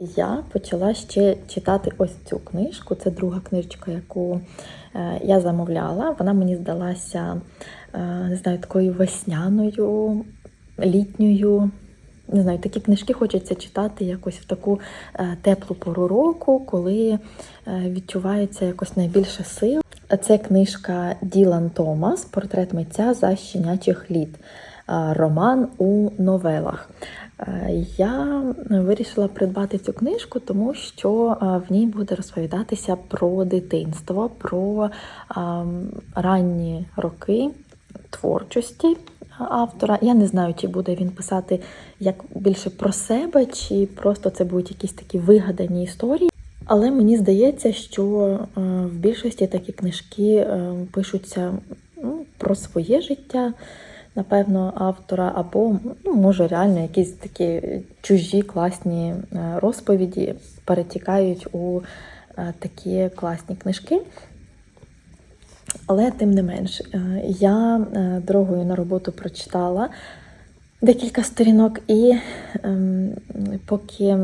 Я почала ще читати ось цю книжку. Це друга книжечка, яку е, я замовляла. Вона мені здалася е, не знаю, такою весняною, літньою. Не знаю, такі книжки хочеться читати якось в таку е, теплу пору року, коли відчувається якось найбільше сил. Це книжка Ділан Томас Портрет митця за щенячих літ. Роман у новелах. Е, Я вирішила придбати цю книжку, тому що е, в ній буде розповідатися про дитинство, про ем, ранні роки творчості автора. Я не знаю, чи буде він писати як більше про себе, чи просто це будуть якісь такі вигадані історії. Але мені здається, що е, в більшості такі книжки е, пишуться ну, про своє життя, напевно, автора, або ну, може реально якісь такі чужі класні е, розповіді перетікають у е, такі класні книжки. Але тим не менш, е, я дорогою на роботу прочитала декілька сторінок, і ем, поки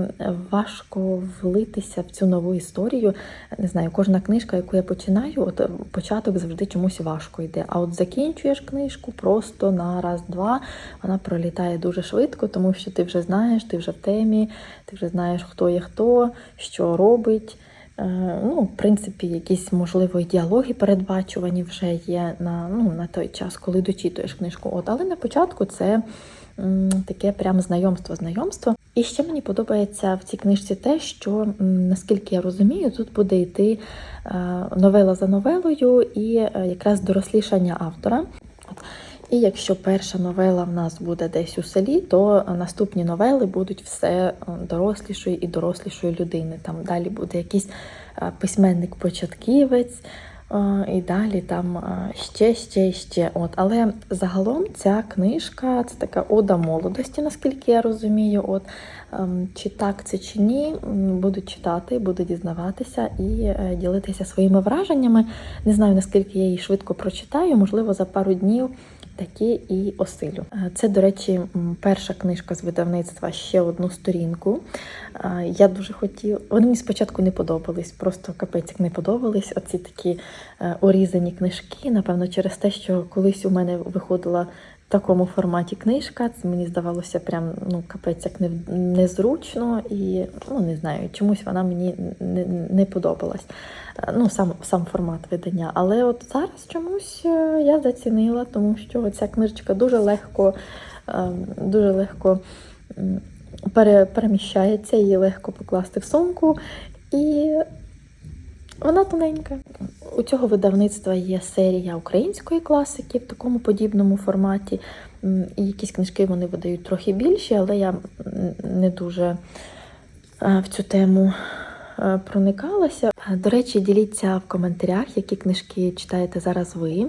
важко влитися в цю нову історію, не знаю, кожна книжка, яку я починаю, от е, початок завжди чомусь важко йде. А от закінчуєш книжку просто на раз-два, вона пролітає дуже швидко, тому що ти вже знаєш, ти вже в темі, ти вже знаєш, хто є хто, що робить. Е, Ну, в принципі, якісь, можливо, діалоги передбачувані вже є на, ну, на той час, коли дочитуєш книжку. От, але на початку це таке прям знайомство, знайомство. І ще мені подобається в цій книжці те, що, наскільки я розумію, тут буде йти е, новела за новелою і е, якраз дорослішання автора. І якщо перша новела в нас буде десь у селі, то наступні новели будуть все е, дорослішої і дорослішої людини. Там далі буде якийсь письменник-початківець, і далі там ще, ще, ще. От. Але загалом ця книжка це така ода молодості, наскільки я розумію. От. Ем, Чи так це чи ні, буду читати, буду дізнаватися і е, ділитися своїми враженнями. Не знаю, наскільки я її швидко прочитаю, можливо, за пару днів такі і осилю. Е, Це, до речі, перша книжка з видавництва ще одну сторінку. Е, Я дуже хотіла. Вони мені спочатку не подобались, просто капець не подобались. Оці такі е, орізані книжки. Напевно, через те, що колись у мене виходила такому форматі книжка. Це мені здавалося прям ну капець як незручно і ну не знаю, чомусь вона мені не, не подобалась. Е, Ну, сам, сам формат видання. Але от зараз чомусь е, я зацінила, тому що ця книжечка дуже легко, е, дуже легко переміщається, її легко покласти в сумку. І вона тоненька. У цього видавництва є серія української класики в такому подібному форматі. І якісь книжки вони видають трохи більші, але я не дуже е, в цю тему е, проникалася. Е, До речі, діліться в коментарях, які книжки читаєте зараз ви.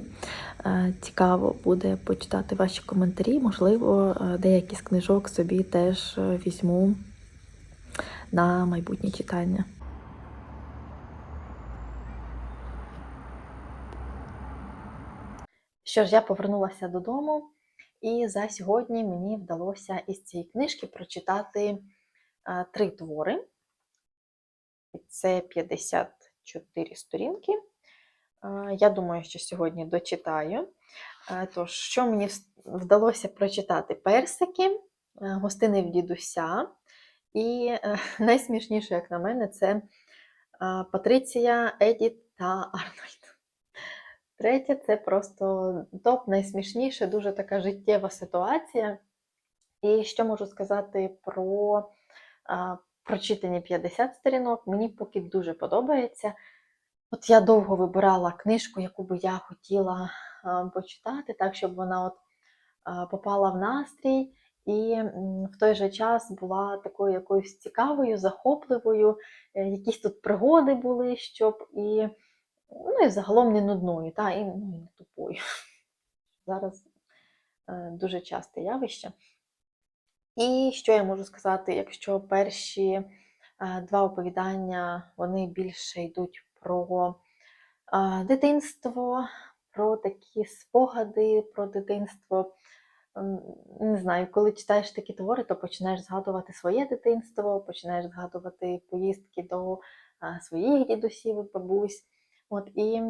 Цікаво буде почитати ваші коментарі. Можливо, деякі з книжок собі теж візьму на майбутнє читання. Що ж, я повернулася додому, і за сьогодні мені вдалося із цієї книжки прочитати а, три твори. Це 54 сторінки. А, Я думаю, що сьогодні дочитаю. А, Тож, що мені вдалося прочитати? Персики, е, гостини в дідуся. І е, найсмішніше, як на мене, це Патриція, Едіт та Арнольд. Третє це просто топ, найсмішніше, дуже така життєва ситуація. І що можу сказати про а, прочитані 50 сторінок, мені поки дуже подобається. От я довго вибирала книжку, яку би я хотіла а, почитати, так, щоб вона от а, попала в настрій. І в той же час була такою якоюсь цікавою, захопливою, е, якісь тут пригоди були, щоб і ну і загалом не нудною, та, і, ну, не тупою. Зараз е, дуже часте явище. І що я можу сказати, якщо перші е, два оповідання вони більше йдуть про е, дитинство, про такі спогади про дитинство, не знаю, коли читаєш такі твори, то починаєш згадувати своє дитинство, починаєш згадувати поїздки до своїх дідусів і бабусь. От, і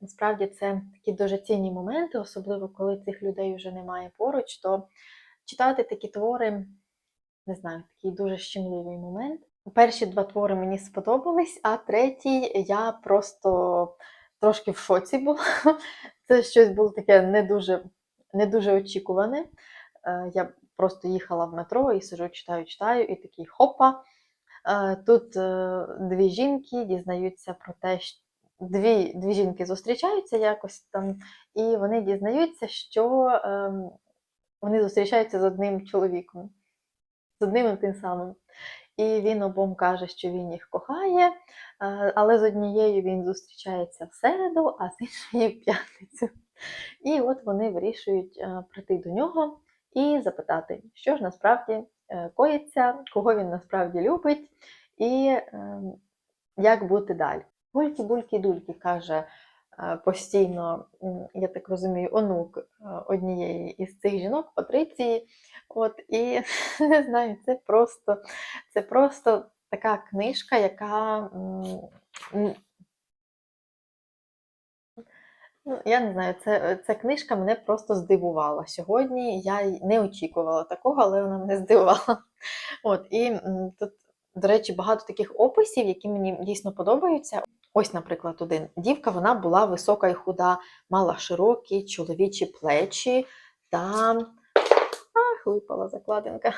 насправді це такі дуже цінні моменти, особливо коли цих людей вже немає поруч, то читати такі твори, не знаю, такий дуже щемливий момент. Перші два твори мені сподобались, а третій я просто трошки в шоці була. Це щось було таке не дуже, не дуже очікуване. Е, Я просто їхала в метро і сижу, читаю, читаю, і такий хопа. Е, Тут е, дві жінки дізнаються про те, що дві, дві жінки зустрічаються якось там, і вони дізнаються, що ем, вони зустрічаються з одним чоловіком, з одним і тим самим. І він обом каже, що він їх кохає, е, але з однією він зустрічається в середу, а з іншою в п'ятницю. І от вони вирішують е, прийти до нього і запитати, що ж насправді е, коїться, кого він насправді любить, і е, як бути далі. Бульки, бульки, дульки каже е, постійно, я так розумію, онук е, однієї із цих жінок, Патриції. От, і не знаю, це просто, це просто така книжка, яка. Ну, я не знаю, це, ця книжка мене просто здивувала сьогодні. Я не очікувала такого, але вона мене здивувала. От, і тут, до речі, багато таких описів, які мені дійсно подобаються. Ось, наприклад, один. Дівка вона була висока і худа, мала широкі чоловічі плечі та Ах, випала закладинка.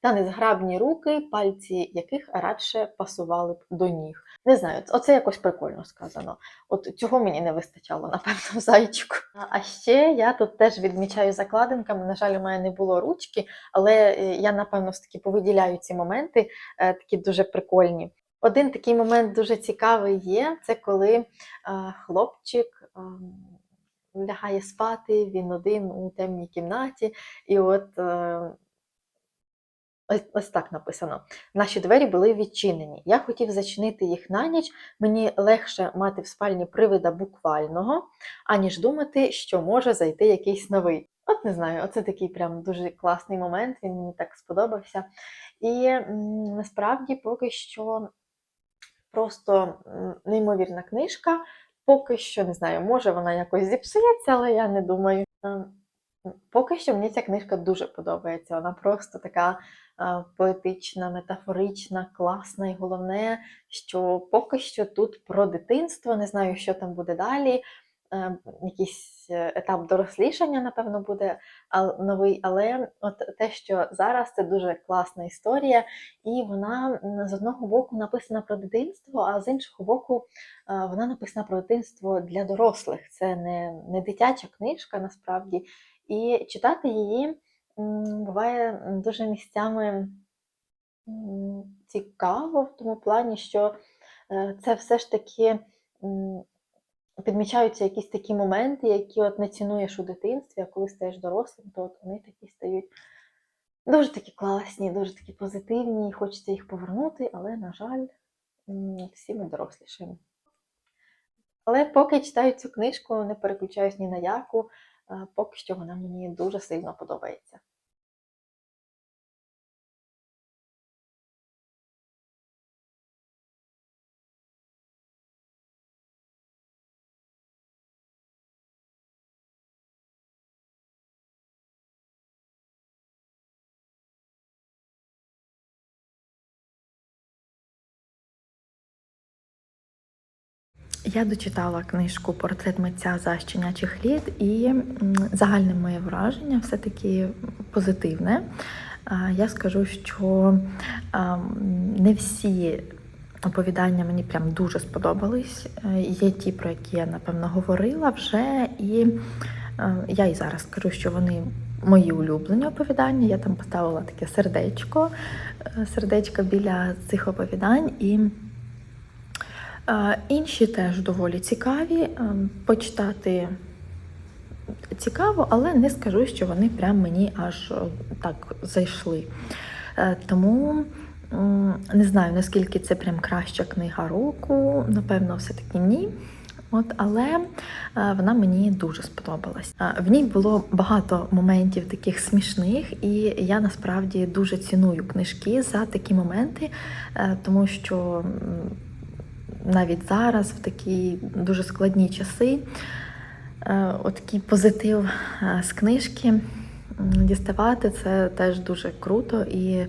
Та незграбні руки, пальці яких радше пасували б до ніг. Не знаю, оце якось прикольно сказано. От цього мені не вистачало, напевно, в зайчику. А- ще я тут теж відмічаю закладинками. На жаль, у мене не було ручки, але е, я, напевно, все-таки повиділяю ці моменти, е, такі дуже прикольні. Один такий момент дуже цікавий є: це коли е, хлопчик ем, лягає спати, він один у темній кімнаті, і от е, ось, ось так написано: наші двері були відчинені. Я хотів зачинити їх на ніч. Мені легше мати в спальні привида буквального, аніж думати, що може зайти якийсь новий. От не знаю, оце такий прям дуже класний момент, він мені так сподобався. І насправді поки що просто неймовірна книжка. Поки що не знаю, може вона якось зіпсується, але я не думаю. Поки що мені ця книжка дуже подобається. Вона просто така поетична, метафорична, класна. І головне, що поки що тут про дитинство, не знаю, що там буде далі. Е, Якийсь е, етап дорослішання, напевно, буде новий, але от те, що зараз це дуже класна історія, і вона з одного боку написана про дитинство, а з іншого боку, е, вона написана про дитинство для дорослих. Це не, не дитяча книжка насправді. І читати її буває дуже місцями цікаво в тому плані, що це все ж таки підмічаються якісь такі моменти, які от не цінуєш у дитинстві, а коли стаєш дорослим, то от вони такі стають дуже такі класні, дуже такі позитивні, і хочеться їх повернути, але, на жаль, всі ми дорослішаємо. Але поки читаю цю книжку, не переключаюсь ні на яку, поки що вона мені дуже сильно подобається. Я дочитала книжку Портрет митця за щенячих літ, і загальне моє враження все-таки позитивне. Я скажу, що не всі оповідання мені прям дуже сподобались. Е, Є ті, про які я напевно говорила вже, і е, я і зараз скажу, що вони мої улюблені оповідання. Я там поставила таке сердечко, е, сердечко біля цих оповідань. І Інші теж доволі цікаві. Почитати цікаво, але не скажу, що вони прям мені аж е, так зайшли. Е, Тому не знаю, наскільки це прям краща книга року. Напевно, все-таки ні. От, але е, вона мені дуже сподобалась. В ній було багато моментів таких смішних, і я насправді дуже ціную книжки за такі моменти, тому що навіть зараз, в такі дуже складні часи, е, отакий позитив е, з книжки діставати це теж дуже круто і.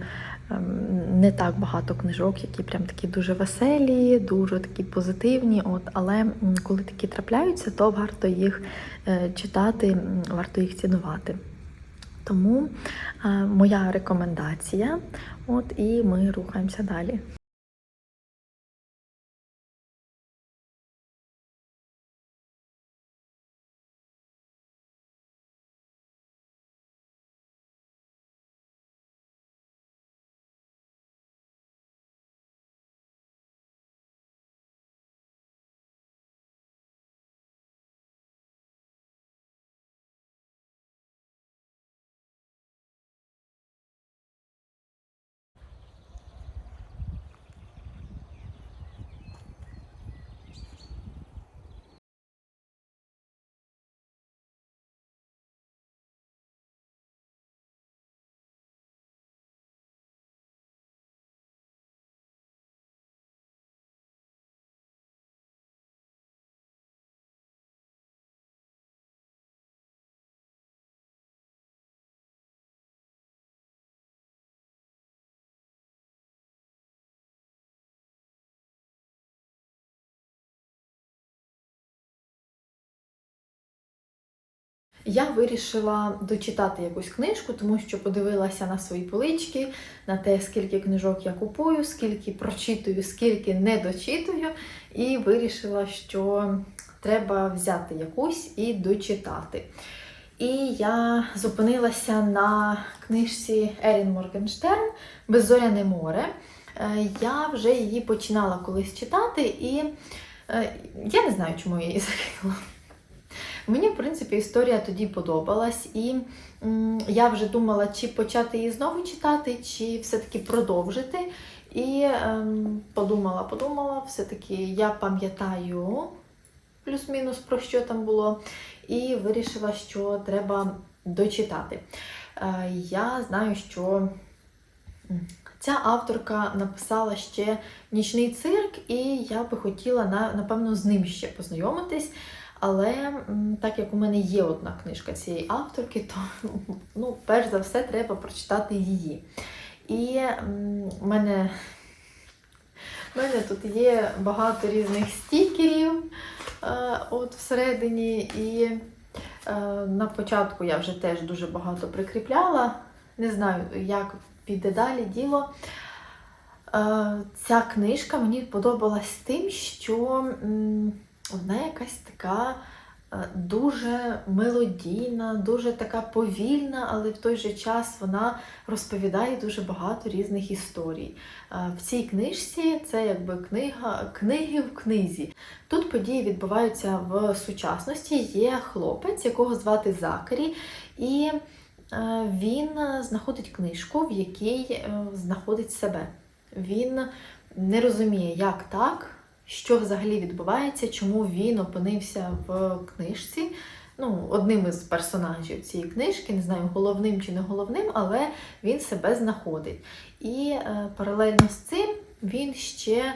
ем, Не так багато книжок, які прям такі дуже веселі, дуже такі позитивні. От, але коли такі трапляються, то варто їх е, читати, варто їх цінувати. Тому моя рекомендація. От і ми рухаємося далі. Я вирішила дочитати якусь книжку, тому що подивилася на свої полички, на те, скільки книжок я купую, скільки прочитую, скільки не дочитую, і вирішила, що треба взяти якусь і дочитати. І я зупинилася на книжці Ерін Моргенштерн Беззоряне море. Е, Я вже її починала колись читати, і е, я не знаю, чому я її закинула. Мені, в принципі, історія тоді подобалась, і я вже думала, чи почати її знову читати, чи все-таки продовжити. І ем, подумала, подумала, все-таки я пам'ятаю плюс-мінус про що там було, і вирішила, що треба дочитати. Е, я знаю, що ця авторка написала ще нічний цирк, і я би хотіла напевно з ним ще познайомитись. Але так як у мене є одна книжка цієї авторки, то ну, перш за все треба прочитати її. І в мене, мене тут є багато різних стікерів е, от всередині, і е, на початку я вже теж дуже багато прикріпляла. Не знаю, як піде далі діло. Е, Ця книжка мені подобалась тим, що м, вона якась така е, дуже мелодійна, дуже така повільна, але в той же час вона розповідає дуже багато різних історій. Е, В цій книжці це якби книга, книги в книзі. Тут події відбуваються в сучасності. Є хлопець, якого звати Закарі, і е, він знаходить книжку, в якій знаходить себе. Він не розуміє, як так, що взагалі відбувається, чому він опинився в книжці. Ну, одним із персонажів цієї книжки, не знаю, головним чи не головним, але він себе знаходить. І е, паралельно з цим він ще е,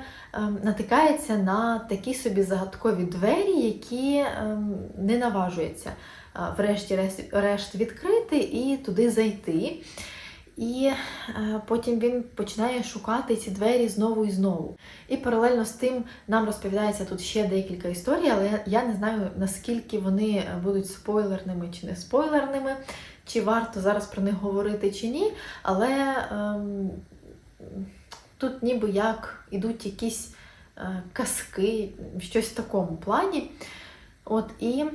натикається на такі собі загадкові двері, які е, не наважується е, врешті-решт відкрити і туди зайти. І е, потім він починає шукати ці двері знову і знову. І паралельно з тим нам розповідається тут ще декілька історій, але я, не знаю, наскільки вони будуть спойлерними чи не спойлерними, чи варто зараз про них говорити чи ні. Але ем, тут ніби як ідуть якісь е, казки, щось в такому плані. От і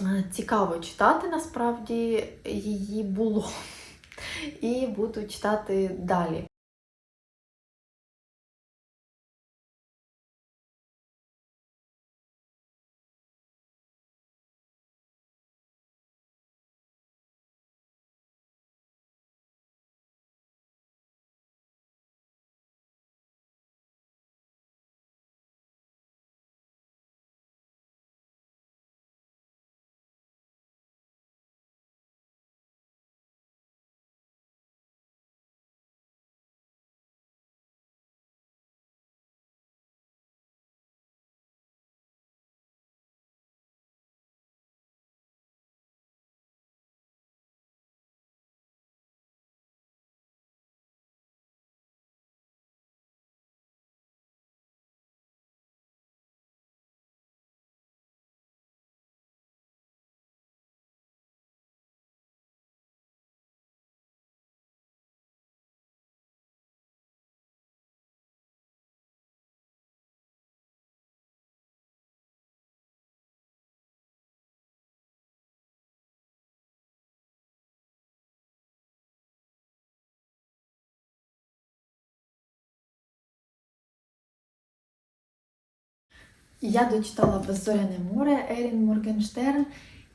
е, цікаво читати насправді її було і буду читати далі. Я дочитала Беззоряне море Ерін Моргенштерн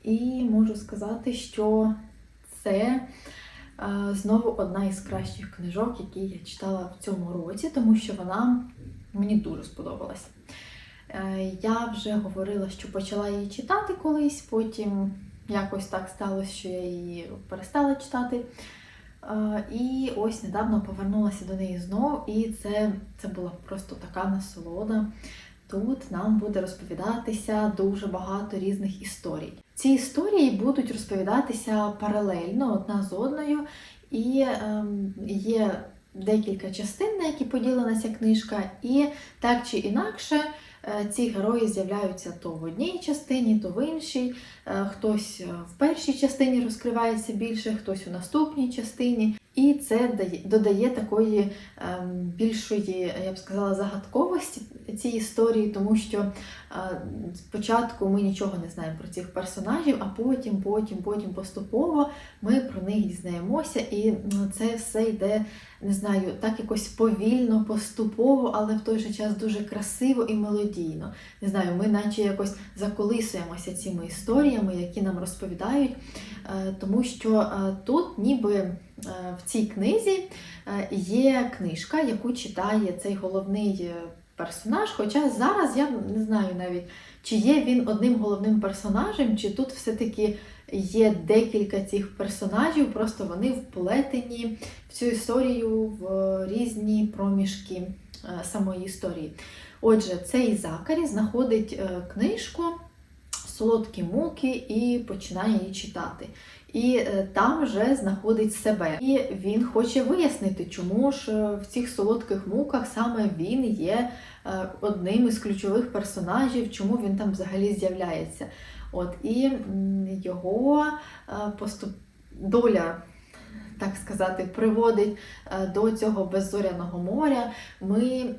і можу сказати, що це е, знову одна із кращих книжок, які я читала в цьому році, тому що вона мені дуже сподобалась. Е, Я вже говорила, що почала її читати колись, потім якось так сталося, що я її перестала читати. Е, І ось недавно повернулася до неї знов, і це, це була просто така насолода. Тут нам буде розповідатися дуже багато різних історій. Ці історії будуть розповідатися паралельно одна з одною, і ем, є декілька частин, на які поділена ця книжка, і так чи інакше. е, Ці герої з'являються то в одній частині, то в іншій. Е, Хтось е, в першій частині розкривається більше, хтось у наступній частині. І це дає, додає такої ем, більшої, я б сказала, загадковості цій історії, тому що е, спочатку ми нічого не знаємо про цих персонажів, а потім, потім, потім поступово ми про них дізнаємося, і це все йде, не знаю, так якось повільно, поступово, але в той же час дуже красиво і мелодійно. Не знаю, ми наче якось заколисуємося цими історіями, які нам розповідають, е, тому що е, тут ніби в цій книзі е, є книжка, яку читає цей головний е, персонаж. Хоча зараз я не знаю навіть, чи є він одним головним персонажем, чи тут все-таки є декілька цих персонажів, просто вони вплетені в цю історію в різні проміжки е, самої історії. Отже, цей Закарі знаходить е, книжку Солодкі муки і починає її читати. І е, там вже знаходить себе. І він хоче вияснити, чому ж е, в цих солодких муках саме він є е, одним із ключових персонажів, чому він там взагалі з'являється. От і його поступ... доля. Так сказати, приводить е, до цього беззоряного моря. Ми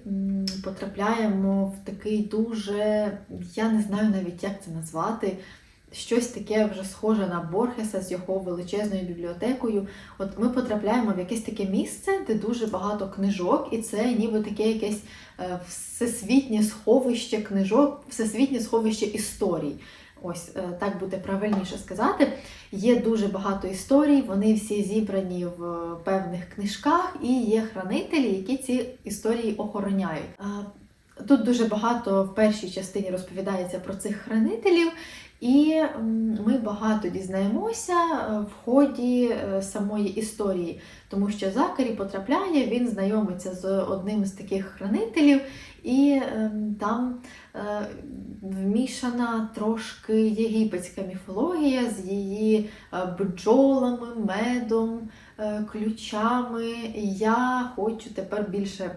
потрапляємо в такий дуже, я не знаю навіть, як це назвати, щось таке вже схоже на Борхеса з його величезною бібліотекою. От ми потрапляємо в якесь таке місце, де дуже багато книжок, і це ніби таке якесь е, всесвітнє сховище книжок, всесвітнє сховище історій. Ось е, так буде правильніше сказати. Є дуже багато історій, вони всі зібрані в певних книжках, і є хранителі, які ці історії охороняють. Е, Тут дуже багато в першій частині розповідається про цих хранителів, і ми багато дізнаємося е, в ході е, самої історії, тому що Закарі потрапляє, він знайомиться з одним з таких хранителів, і ем, там е, вмішана трошки єгипетська міфологія з її бджолами, медом, ключами. Я хочу тепер більше е,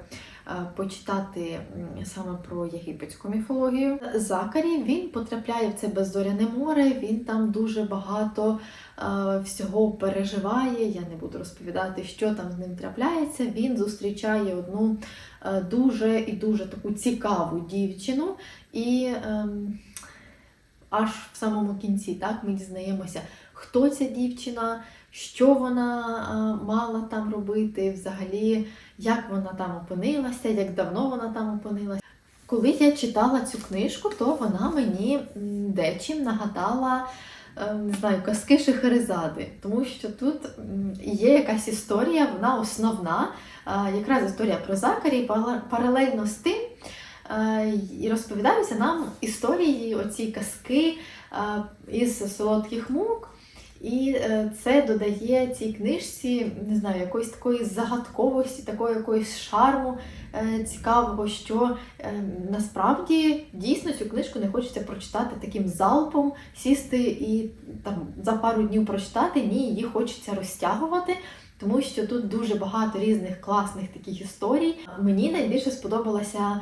почитати саме про єгипетську міфологію. Закарі він потрапляє в це беззоряне море, він там дуже багато е, всього переживає. Я не буду розповідати, що там з ним трапляється. Він зустрічає одну е, дуже і дуже таку цікаву дівчину, і ем, аж в самому кінці так, ми дізнаємося, хто ця дівчина, що вона мала там робити, взагалі, як вона там опинилася, як давно вона там опинилася. Коли я читала цю книжку, то вона мені дечим нагадала е, не знаю, казки Шехерезади, тому що тут є якась історія, вона основна, якраз історія про Закарі, паралельно з тим е, і розповідаються нам історії, оці казки е, із солодких мук. І е, це додає цій книжці, не знаю, якоїсь такої загадковості, такої якоїсь шарму е, цікавого, що е, насправді дійсно цю книжку не хочеться прочитати таким залпом, сісти і там за пару днів прочитати. Ні, її хочеться розтягувати. Тому що тут дуже багато різних класних таких історій. Мені найбільше сподобалася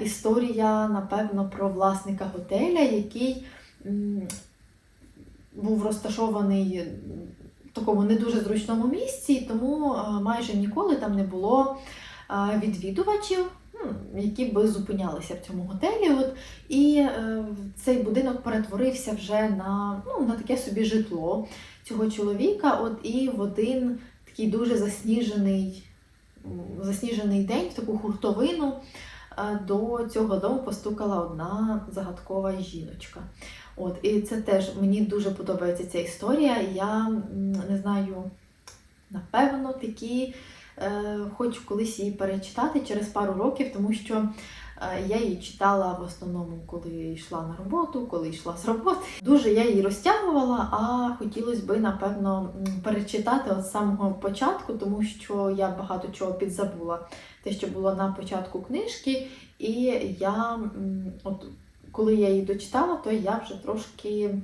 історія, напевно, про власника готеля, який був розташований в такому не дуже зручному місці, тому е, майже ніколи там не було е, відвідувачів, які би зупинялися в цьому готелі. От, і е, цей будинок перетворився вже на, ну, на таке собі житло цього чоловіка. От, і в один такий дуже засніжений, засніжений день, в таку хуртовину. до цього дому постукала одна загадкова жіночка. От, і це теж мені дуже подобається ця історія. Я не знаю, напевно, такі е, хочу колись її перечитати через пару років, тому що е, я її читала в основному, коли йшла на роботу, коли йшла з роботи. Дуже я її розтягувала, а хотілося би, напевно, перечитати от з самого початку, тому що я багато чого підзабула. Те, що було на початку книжки, і я, от коли я її дочитала, то я вже трошки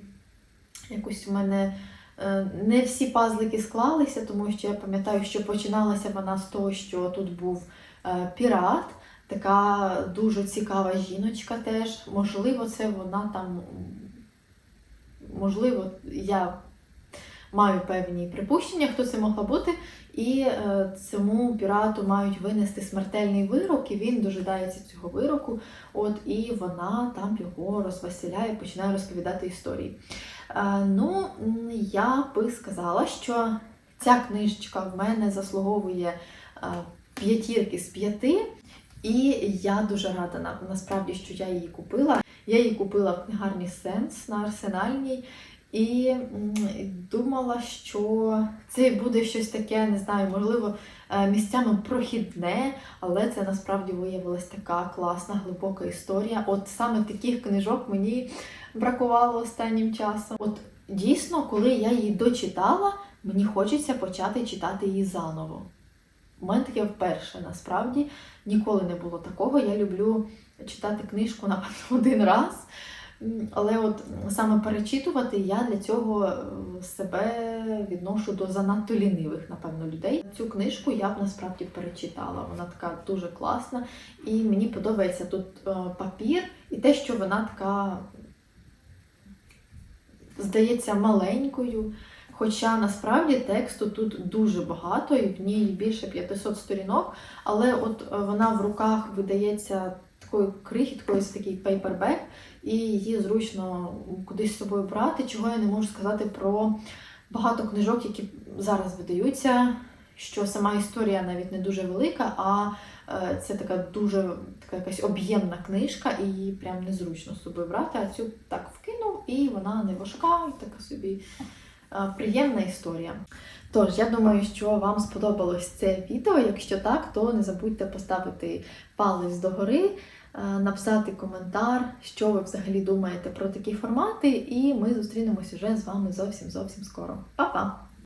якось у мене е, не всі пазлики склалися, тому що я пам'ятаю, що починалася вона з того, що тут був е, пірат, така дуже цікава жіночка теж. Можливо, це вона там, можливо, я маю певні припущення, хто це могла бути. І е, цьому пірату мають винести смертельний вирок, і він дожидається цього вироку. От і вона там його розвеселяє, починає розповідати історії. Е, ну, я би сказала, що ця книжечка в мене заслуговує е, п'ятірки з п'яти. І я дуже рада насправді, що я її купила. Я її купила в книгарні Сенс на арсенальній. І думала, що це буде щось таке, не знаю, можливо, е, місцями прохідне, але це насправді виявилась така класна, глибока історія. От саме таких книжок мені бракувало останнім часом. От дійсно, коли я її дочитала, мені хочеться почати читати її заново. У мене таке вперше насправді ніколи не було такого. Я люблю читати книжку, напевно, один раз. Але от саме перечитувати я для цього е, себе відношу до занадто лінивих, напевно, людей. Цю книжку я б насправді перечитала. Вона така дуже класна, і мені подобається тут е, папір і те, що вона така здається маленькою. Хоча насправді тексту тут дуже багато, і в ній більше 500 сторінок, але от е, вона в руках видається такою крихіткою, такий пейпербек, і її зручно кудись з собою брати, чого я не можу сказати про багато книжок, які зараз видаються, що сама історія навіть не дуже велика, а е, це така дуже така якась об'ємна книжка, і її прям незручно з собою брати. А цю так вкинув, і вона не важка, така собі е, приємна історія. Тож, я думаю, що вам сподобалось це відео. Якщо так, то не забудьте поставити палець догори, написати коментар, що ви взагалі думаєте про такі формати, і ми зустрінемось уже з вами зовсім зовсім скоро. Па-па!